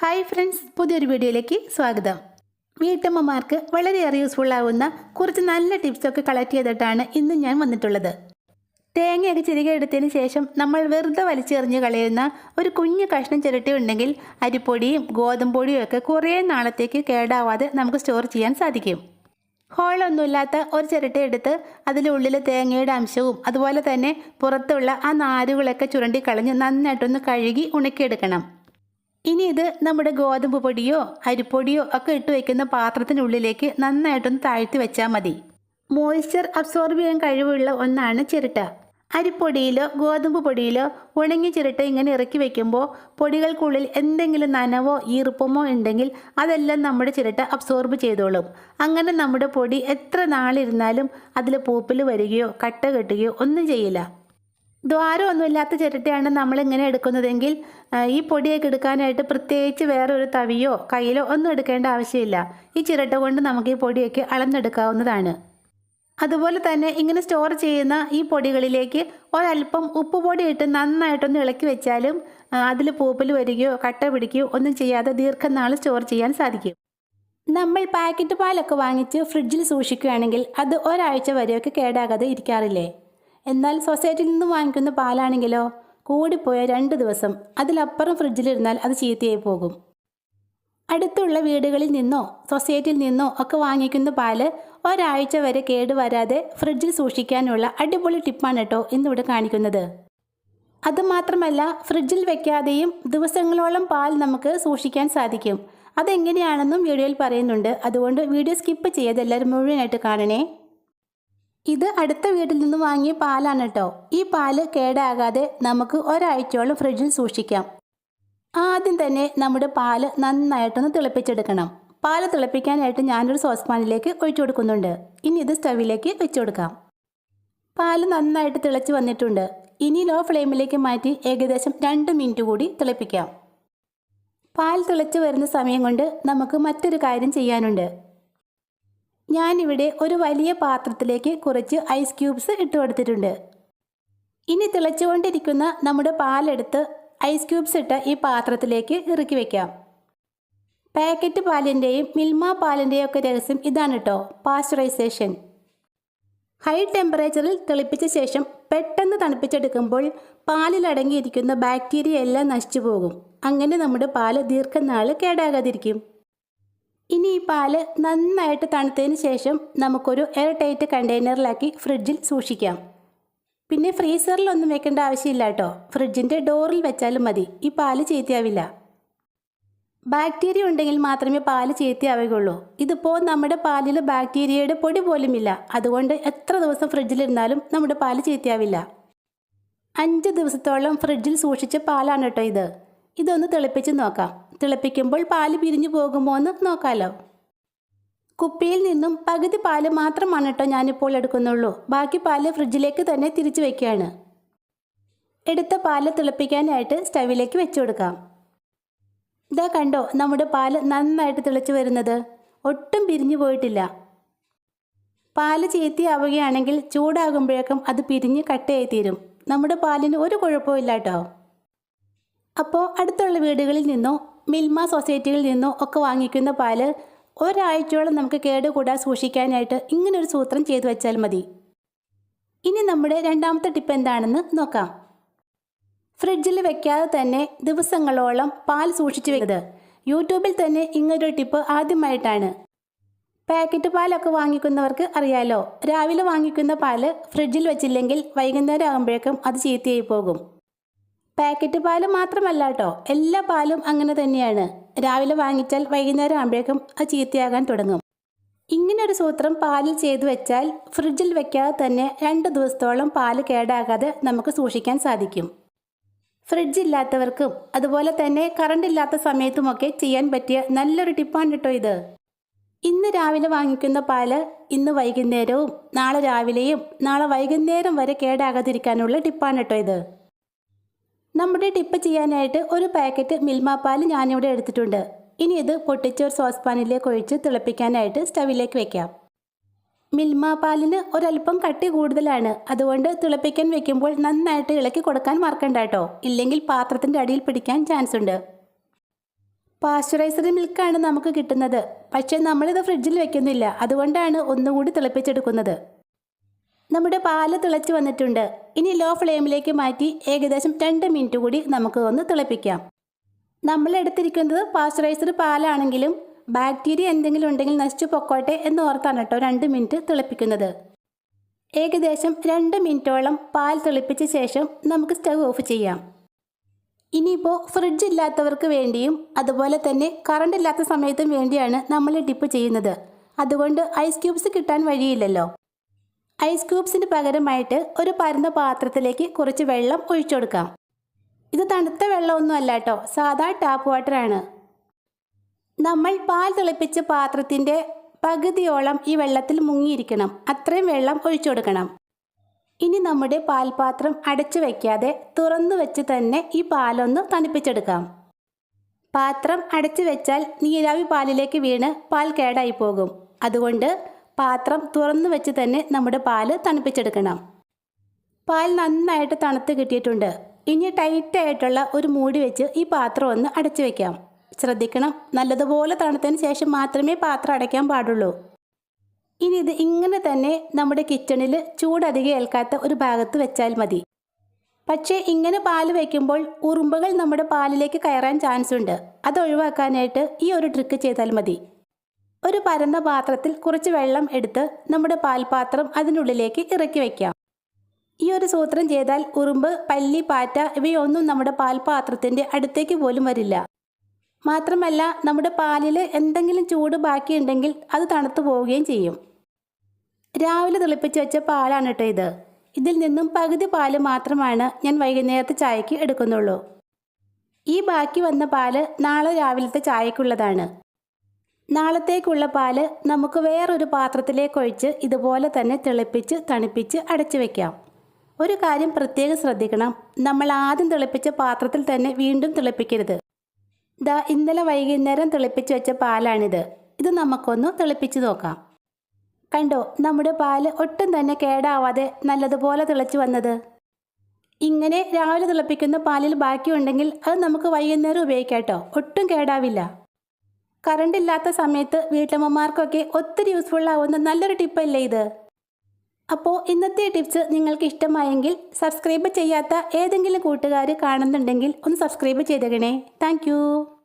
Hi friends പുതിയൊരു വീഡിയോയിലേക്ക് സ്വാഗതം. വീട്ടമ്മമാർക്ക് വളരെയേറെ യൂസ്ഫുൾ ആവുന്ന കുറച്ച് നല്ല ടിപ്സൊക്കെ കളക്ട് ചെയ്തിട്ടാണ് ഇന്ന് ഞാൻ വന്നിട്ടുള്ളത്. തേങ്ങയൊക്കെ ചിരികെ എടുത്തതിന് ശേഷം നമ്മൾ വെറുതെ വലിച്ചെറിഞ്ഞ് കളയുന്ന ഒരു കുഞ്ഞു കഷ്ണം ചിരട്ടി ഉണ്ടെങ്കിൽ അരിപ്പൊടിയും ഗോതമ്പൊടിയും ഒക്കെ കുറേ നാളത്തേക്ക് കേടാവാതെ നമുക്ക് സ്റ്റോർ ചെയ്യാൻ സാധിക്കും. ഹോളൊന്നുമില്ലാത്ത ഒരു ചിരട്ട എടുത്ത് അതിന്റെ ഉള്ളിൽ തേങ്ങയുടെ അംശവും അതുപോലെ തന്നെ പുറത്തുള്ള ആ നാരുകളൊക്കെ ചുരണ്ടി കളഞ്ഞ് നന്നായിട്ടൊന്ന് കഴുകി ഉണക്കിയെടുക്കണം. ഇനി ഇത് നമ്മുടെ ഗോതമ്പ് പൊടിയോ അരിപ്പൊടിയോ ഒക്കെ ഇട്ട് വയ്ക്കുന്ന പാത്രത്തിനുള്ളിലേക്ക് നന്നായിട്ടൊന്ന് താഴ്ത്തി വെച്ചാൽ മതി. മോയ്സ്ചർ അബ്സോർബ് ചെയ്യാൻ കഴിവുള്ള ഒന്നാണ് ചിരട്ട. അരിപ്പൊടിയിലോ ഗോതമ്പ് പൊടിയിലോ ഉണങ്ങിയ ചിരട്ട ഇങ്ങനെ ഇറക്കി വെക്കുമ്പോൾ പൊടികൾക്കുള്ളിൽ എന്തെങ്കിലും നനവോ ഈർപ്പമോ ഉണ്ടെങ്കിൽ അതെല്ലാം നമ്മുടെ ചിരട്ട അബ്സോർബ് ചെയ്തോളും. അങ്ങനെ നമ്മുടെ പൊടി എത്ര നാളിരുന്നാലും അതിൽ പൂപ്പിൽ വരികയോ കട്ട കെട്ടുകയോ ഒന്നും ചെയ്യില്ല. ദ്വാരമൊന്നുമില്ലാത്ത ചിരട്ടയാണ് നമ്മളിങ്ങനെ എടുക്കുന്നതെങ്കിൽ ഈ പൊടിയൊക്കെ എടുക്കാനായിട്ട് പ്രത്യേകിച്ച് വേറെ ഒരു തവിയോ കയ്യിലോ ഒന്നും എടുക്കേണ്ട ആവശ്യമില്ല. ഈ ചിരട്ട കൊണ്ട് നമുക്ക് ഈ പൊടിയൊക്കെ അളന്നെടുക്കാവുന്നതാണ്. അതുപോലെ തന്നെ ഇങ്ങനെ സ്റ്റോർ ചെയ്യുന്ന ഈ പൊടികളിലേക്ക് ഒരല്പം ഉപ്പ് പൊടി ഇട്ട് നന്നായിട്ടൊന്ന് ഇളക്കി വെച്ചാലും അതിൽ പൂപ്പൽ വരികയോ കട്ട പിടിക്കുകയോ ഒന്നും ചെയ്യാതെ ദീർഘനാൾ സ്റ്റോർ ചെയ്യാൻ സാധിക്കും. നമ്മൾ പാക്കറ്റ് പാലൊക്കെ വാങ്ങിച്ച് ഫ്രിഡ്ജിൽ സൂക്ഷിക്കുകയാണെങ്കിൽ അത് ഒരാഴ്ച വരെയൊക്കെ കേടാകാതെ ഇരിക്കാറില്ലേ? എന്നാൽ സൊസൈറ്റിയിൽ നിന്ന് വാങ്ങിക്കുന്ന പാലാണെങ്കിലോ? കൂടിപ്പോയ രണ്ട് ദിവസം. അതിലപ്പുറം ഫ്രിഡ്ജിലിരുന്നാൽ അത് ചീത്തയായി പോകും. അടുത്തുള്ള വീടുകളിൽ നിന്നോ സൊസൈറ്റിയിൽ നിന്നോ ഒക്കെ വാങ്ങിക്കുന്ന പാൽ ഒരാഴ്ച വരെ കേടുവരാതെ ഫ്രിഡ്ജിൽ സൂക്ഷിക്കാനുള്ള അടിപൊളി ടിപ്പാണ് കേട്ടോ ഇന്നിവിടെ കാണിക്കുന്നത്. അതുമാത്രമല്ല ഫ്രിഡ്ജിൽ വെക്കാതെയും ദിവസങ്ങളോളം പാൽ നമുക്ക് സൂക്ഷിക്കാൻ സാധിക്കും. അതെങ്ങനെയാണെന്നും വീഡിയോയിൽ പറയുന്നുണ്ട്. അതുകൊണ്ട് വീഡിയോ സ്കിപ്പ് ചെയ്യാതെ എല്ലാവരും മുഴുവനായിട്ട് കാണണേ. ഇത് അടുത്ത വീട്ടിൽ നിന്ന് വാങ്ങിയ പാലാണ് കേട്ടോ ഈ പാൽ കേടാകാതെ നമുക്ക് ഒരാഴ്ചയോളം ഫ്രിഡ്ജിൽ സൂക്ഷിക്കാം. ആദ്യം തന്നെ നമ്മുടെ പാൽ നന്നായിട്ടൊന്ന് തിളപ്പിച്ചെടുക്കണം. പാൽ തിളപ്പിക്കാനായിട്ട് ഞാനൊരു സോസ് പാനിലേക്ക് ഒഴിച്ചു കൊടുക്കുന്നുണ്ട്. ഇനി ഇത് സ്റ്റവിലേക്ക് വെച്ചു കൊടുക്കാം. പാൽ നന്നായിട്ട് തിളച്ച് വന്നിട്ടുണ്ട്. ഇനി ലോ ഫ്ലെയിമിലേക്ക് മാറ്റി ഏകദേശം രണ്ട് മിനിറ്റ് കൂടി തിളപ്പിക്കാം. പാൽ തിളച്ച് വരുന്ന സമയം കൊണ്ട് നമുക്ക് മറ്റൊരു കാര്യം ചെയ്യാനുണ്ട്. ഞാനിവിടെ ഒരു വലിയ പാത്രത്തിലേക്ക് കുറച്ച് ഐസ് ക്യൂബ്സ് ഇട്ട് കൊടുത്തിട്ടുണ്ട്. ഇനി തിളച്ചുകൊണ്ടിരിക്കുന്ന നമ്മുടെ പാലെടുത്ത് ഐസ് ക്യൂബ്സ് ഇട്ട ഈ പാത്രത്തിലേക്ക് ഇറക്കി വയ്ക്കാം പാക്കറ്റ് പാലിന്റെയും മിൽമ പാലിന്റെയും ഒക്കെ രഹസ്യം ഇതാണ് കേട്ടോ പാസ്ചറൈസേഷൻ ഹൈ ടെമ്പറേച്ചറിൽ തിളപ്പിച്ച ശേഷം പെട്ടെന്ന് തണുപ്പിച്ചെടുക്കുമ്പോൾ പാലിൽ അടങ്ങിയിരിക്കുന്ന ബാക്ടീരിയ എല്ലാം നശിച്ചു പോകും. അങ്ങനെ നമ്മുടെ പാൽ ദീർഘനാൾ കേടാകാതിരിക്കും. ഇനി ഈ പാൽ നന്നായിട്ട് തണുത്തതിന് ശേഷം നമുക്കൊരു എയർ ടൈറ്റ് കണ്ടെയ്നറിലാക്കി ഫ്രിഡ്ജിൽ സൂക്ഷിക്കാം. പിന്നെ ഫ്രീസറിലൊന്നും വെക്കേണ്ട ആവശ്യമില്ല കേട്ടോ. ഫ്രിഡ്ജിന്റെ ഡോറിൽ വെച്ചാലും മതി. ഈ പാൽ ചീത്തയാവില്ല. ബാക്ടീരിയ ഉണ്ടെങ്കിൽ മാത്രമേ പാൽ ചീത്തയാവുകയുള്ളൂ. ഇതിപ്പോൾ നമ്മുടെ പാലിൽ ബാക്ടീരിയയുടെ പൊടി പോലുമില്ല. അതുകൊണ്ട് എത്ര ദിവസം ഫ്രിഡ്ജിലിരുന്നാലും നമ്മുടെ പാൽ ചീത്തയാവില്ല. അഞ്ച് ദിവസത്തോളം ഫ്രിഡ്ജിൽ സൂക്ഷിച്ച പാലാണ് കേട്ടോ ഇത്. ഇതൊന്ന് തിളപ്പിച്ച് നോക്കാം. തിളപ്പിക്കുമ്പോൾ പാൽ പിരിഞ്ഞു പോകുമോ എന്ന് നോക്കാമല്ലോ കുപ്പിയിൽ നിന്നും പകുതി പാൽ മാത്രമാണ് കേട്ടോ ഞാനിപ്പോൾ എടുക്കുന്നുള്ളൂ. ബാക്കി പാൽ ഫ്രിഡ്ജിലേക്ക് തന്നെ തിരിച്ചു വെക്കുകയാണ്. എടുത്ത പാൽ തിളപ്പിക്കാനായിട്ട് സ്റ്റവിലേക്ക് വെച്ചു കൊടുക്കാം. ഇതാ കണ്ടോ നമ്മുടെ പാൽ നന്നായിട്ട് തിളച്ച് വരുന്നത്. ഒട്ടും പിരിഞ്ഞു പോയിട്ടില്ല. പാൽ ചീത്തയാവുകയാണെങ്കിൽ ചൂടാകുമ്പോഴേക്കും അത് പിരിഞ്ഞ് കട്ടയായി തീരും. നമ്മുടെ പാലിന് ഒരു കുഴപ്പമില്ല കേട്ടോ. അപ്പോൾ അടുത്തുള്ള വീടുകളിൽ നിന്നോ മിൽമ സൊസൈറ്റിയിൽ നിന്നോ ഒക്കെ വാങ്ങിക്കുന്ന പാൽ ഒരാഴ്ചയോളം നമുക്ക് കേടുകൂടാതെ സൂക്ഷിക്കാനായിട്ട് ഇങ്ങനൊരു സൂത്രം ചെയ്തു വെച്ചാൽ മതി. ഇനി നമ്മുടെ രണ്ടാമത്തെ ടിപ്പ് എന്താണെന്ന് നോക്കാം. ഫ്രിഡ്ജിൽ വെക്കാതെ തന്നെ ദിവസങ്ങളോളം പാൽ സൂക്ഷിച്ചു വെക്കുന്നത് യൂട്യൂബിൽ തന്നെ ഇങ്ങനൊരു ടിപ്പ് ആദ്യമായിട്ടാണ്. പാക്കറ്റ് പാലൊക്കെ വാങ്ങിക്കുന്നവർക്ക് അറിയാലോ രാവിലെ വാങ്ങിക്കുന്ന പാൽ ഫ്രിഡ്ജിൽ വെച്ചില്ലെങ്കിൽ വൈകുന്നേരം ആകുമ്പോഴേക്കും അത് ചീത്തയായി പോകും. പാക്കറ്റ് പാൽ മാത്രമല്ല കേട്ടോ എല്ലാ പാലും അങ്ങനെ തന്നെയാണ്. രാവിലെ വാങ്ങിച്ചാൽ വൈകുന്നേരം ആകുമ്പോഴേക്കും അത് ചീത്തയാകാൻ തുടങ്ങും. ഇങ്ങനൊരു സൂത്രം പാലിൽ ചെയ്തു വെച്ചാൽ ഫ്രിഡ്ജിൽ വെക്കാതെ തന്നെ രണ്ട് ദിവസത്തോളം പാൽ കേടാകാതെ നമുക്ക് സൂക്ഷിക്കാൻ സാധിക്കും. ഫ്രിഡ്ജ് ഇല്ലാത്തവർക്കും അതുപോലെ തന്നെ കറണ്ട് ഇല്ലാത്ത സമയത്തുമൊക്കെ ചെയ്യാൻ പറ്റിയ നല്ലൊരു ടിപ്പാണ് കേട്ടോ ഇത്. ഇന്ന് രാവിലെ വാങ്ങിക്കുന്ന പാൽ ഇന്ന് വൈകുന്നേരവും നാളെ രാവിലെയും നാളെ വൈകുന്നേരം വരെ കേടാകാതിരിക്കാനുള്ള ടിപ്പാണ് കേട്ടോ ഇത്. നമ്മുടെ ടിപ്പ് ചെയ്യാനായിട്ട് ഒരു പാക്കറ്റ് മിൽമ പാൽ ഞാനിവിടെ എടുത്തിട്ടുണ്ട്. ഇനി ഇത് പൊട്ടിച്ചോർ സോസ് പാനിലേക്ക് ഒഴിച്ച് തിളപ്പിക്കാനായിട്ട് സ്റ്റവിലേക്ക് വെക്കാം. മിൽമ പാലിന് ഒരല്പം കട്ടി കൂടുതലാണ്. അതുകൊണ്ട് തിളപ്പിക്കാൻ വെക്കുമ്പോൾ നന്നായിട്ട് ഇളക്കി കൊടുക്കാൻ മറക്കണ്ട ഇല്ലെങ്കിൽ പാത്രത്തിന്റെ അടിയിൽ പിടിക്കാൻ ചാൻസ് ഉണ്ട്. പാസ്ചറൈസ്ഡ് മിൽക്കാണ് നമുക്ക് കിട്ടുന്നത്. പക്ഷേ നമ്മളിത് ഫ്രിഡ്ജിൽ വെക്കുന്നില്ല. അതുകൊണ്ടാണ് ഒന്നുകൂടി തിളപ്പിച്ചെടുക്കുന്നത്. നമ്മുടെ പാൽ തിളച്ച് വന്നിട്ടുണ്ട്. ഇനി ലോ ഫ്ലെയിമിലേക്ക് മാറ്റി ഏകദേശം രണ്ട് മിനിറ്റ് കൂടി നമുക്ക് ഒന്ന് തിളപ്പിക്കാം. നമ്മൾ എടുത്തിരിക്കുന്നത് പാസ്ചറൈസ്ഡ് പാലാണെങ്കിലും ബാക്ടീരിയ എന്തെങ്കിലും ഉണ്ടെങ്കിൽ നശിച്ചു പൊക്കോട്ടെ എന്ന് ഓർത്താണ് കേട്ടോ രണ്ട് മിനിറ്റ് തിളപ്പിക്കുന്നത്. ഏകദേശം രണ്ട് മിനിറ്റോളം പാൽ തിളപ്പിച്ച ശേഷം നമുക്ക് സ്റ്റവ് ഓഫ് ചെയ്യാം. ഇനിയിപ്പോൾ ഫ്രിഡ്ജ് ഇല്ലാത്തവർക്ക് വേണ്ടിയും അതുപോലെ തന്നെ കറണ്ട് ഇല്ലാത്ത സമയത്തും വേണ്ടിയാണ് നമ്മൾ ഡിപ്പ് ചെയ്യുന്നത്. അതുകൊണ്ട് ഐസ് ക്യൂബ്സ് കിട്ടാൻ വഴിയില്ലല്ലോ. ഐസ് ക്യൂബ്സിന് പകരമായിട്ട് ഒരു പരന്ന പാത്രത്തിലേക്ക് കുറച്ച് വെള്ളം ഒഴിച്ചു കൊടുക്കാം. ഇത് തണുത്ത വെള്ളമൊന്നും അല്ല കേട്ടോ സാധാ ടാപ്പ് വാട്ടറാണ് നമ്മൾ പാൽ തിളപ്പിച്ച പാത്രത്തിന്റെ പകുതിയോളം ഈ വെള്ളത്തിൽ മുങ്ങിയിരിക്കണം. അത്രയും വെള്ളം ഒഴിച്ചു കൊടുക്കണം. ഇനി നമ്മുടെ പാൽപാത്രം അടച്ചു വയ്ക്കാതെ തുറന്നു വെച്ച് തന്നെ ഈ പാലൊന്ന് തണുപ്പിച്ചെടുക്കാം. പാത്രം അടച്ചു വെച്ചാൽ നീരാവി പാലിലേക്ക് വീണ് പാൽ കേടായി പോകും. അതുകൊണ്ട് പാത്രം തുറന്നു വെച്ച് തന്നെ നമ്മുടെ പാൽ തണുപ്പിച്ചെടുക്കണം. പാൽ നന്നായിട്ട് തണുത്ത് കിട്ടിയിട്ടുണ്ട്. ഇനി ടൈറ്റായിട്ടുള്ള ഒരു മൂടി വെച്ച് ഈ പാത്രം ഒന്ന് അടച്ചു വെക്കാം. ശ്രദ്ധിക്കണം നല്ലതുപോലെ തണുത്തതിന് ശേഷം മാത്രമേ പാത്രം അടയ്ക്കാൻ പാടുള്ളൂ. ഇനി ഇത് ഇങ്ങനെ തന്നെ നമ്മുടെ കിച്ചണിൽ ചൂടധികം ഏൽക്കാത്ത ഒരു ഭാഗത്ത് വെച്ചാൽ മതി. പക്ഷേ ഇങ്ങനെ പാൽ വയ്ക്കുമ്പോൾ ഉറുമ്പുകൾ നമ്മുടെ പാലിലേക്ക് കയറാൻ ചാൻസ് ഉണ്ട്. അത് ഒഴിവാക്കാനായിട്ട് ഈ ഒരു ട്രിക്ക് ചെയ്താൽ മതി. ഒരു പരന്ന പാത്രത്തിൽ കുറച്ച് വെള്ളം എടുത്ത് നമ്മുടെ പാൽപാത്രം അതിനുള്ളിലേക്ക് ഇറക്കി വയ്ക്കാം ഈ ഒരു സൂത്രം ചെയ്താൽ ഉറുമ്പ് പല്ലി പാറ്റ ഇവയൊന്നും നമ്മുടെ പാൽപാത്രത്തിന്റെ അടുത്തേക്ക് പോലും വരില്ല. മാത്രമല്ല നമ്മുടെ പാലിൽ എന്തെങ്കിലും ചൂട് ബാക്കിയുണ്ടെങ്കിൽ അത് തണുത്തു പോവുകയും ചെയ്യും. രാവിലെ തിളപ്പിച്ച് വെച്ച പാലാണ് കേട്ടോ ഇത്. ഇതിൽ നിന്നും പകുതി പാൽ മാത്രമാണ് ഞാൻ വൈകുന്നേരത്തെ ചായക്ക് എടുക്കുന്നുള്ളൂ. ഈ ബാക്കി വന്ന പാൽ നാളെ രാവിലത്തെ ചായക്കുള്ളതാണ് നാളത്തേക്കുള്ള പാൽ നമുക്ക് വേറൊരു പാത്രത്തിലേക്ക് ഒഴിച്ച് ഇതുപോലെ തന്നെ തിളപ്പിച്ച് തണുപ്പിച്ച് അടച്ചു വയ്ക്കാം ഒരു കാര്യം പ്രത്യേകം ശ്രദ്ധിക്കണം. നമ്മൾ ആദ്യം തിളപ്പിച്ച പാത്രത്തിൽ തന്നെ വീണ്ടും തിളപ്പിക്കരുത്. ദാ ഇന്നലെ വൈകുന്നേരം തിളപ്പിച്ച് വെച്ച പാലാണിത്. ഇത് നമുക്കൊന്ന് തിളപ്പിച്ച് നോക്കാം. കണ്ടോ നമ്മുടെ പാൽ ഒട്ടും തന്നെ കേടാവാതെ നല്ലതുപോലെ തിളച്ചു വന്നത്. ഇങ്ങനെ രാവിലെ തിളപ്പിക്കുന്ന പാലിൽ ബാക്കിയുണ്ടെങ്കിൽ അത് നമുക്ക് വൈകുന്നേരം ഉപയോഗിക്കാം കേട്ടോ. ഒട്ടും കേടാവില്ല. കറണ്ട് ഇല്ലാത്ത സമയത്ത് വീട്ടമ്മമാർക്കൊക്കെ ഒത്തിരി യൂസ്ഫുൾ ആവുന്ന നല്ലൊരു ടിപ്പല്ലേ ഇത്? അപ്പോൾ ഇന്നത്തെ ടിപ്സ് നിങ്ങൾക്ക് ഇഷ്ടമായെങ്കിൽ സബ്സ്ക്രൈബ് ചെയ്യാത്ത ഏതെങ്കിലും കൂട്ടുകാർ കാണുന്നുണ്ടെങ്കിൽ ഒന്ന് സബ്സ്ക്രൈബ് ചെയ്തേക്കണേ. താങ്ക്